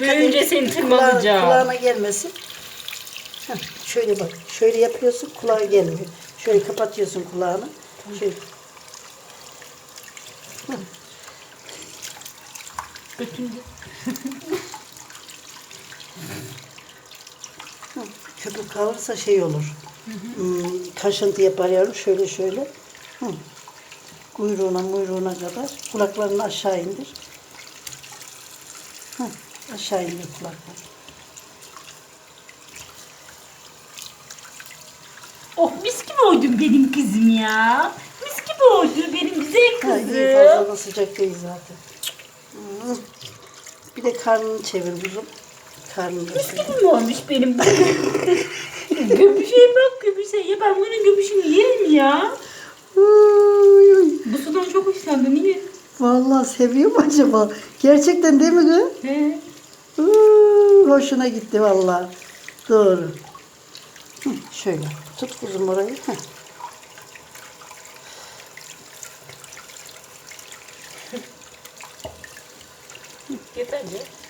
Büyüyünce seni Kulağı- tırmalayacağım. kulağına gelmesin. Heh, şöyle bak. Şöyle yapıyorsun kulağa gelmiyor. Şöyle kapatıyorsun kulağını. Şöyle. Götünde. Hı, Köpük kalırsa şey olur. Hmm, kaşıntı yapar yavrum. Şöyle şöyle. Hı. Kuyruğuna muyruğuna kadar. Kulaklarını aşağı indir. Hı, aşağı indir kulaklarını. Oh mis gibi oydun benim kızım ya. Mis gibi oldu benim güzel kızım. fazla da sıcak değil zaten. Hı. Bir de karnını çevir kuzum. Karnını da Mis şöyle. gibi mi olmuş benim Göbüşe bak göbüşe. Ya ben bunun göbüşünü yerim ya. Bu sudan çok hoşlandı. Niye? Vallahi seviyor mu acaba? Gerçekten değil mi kız? He. Hoşuna gitti vallahi. Doğru. Hı, şöyle tut kuzum orayı. Heh. Yeter ya. Heh, dur.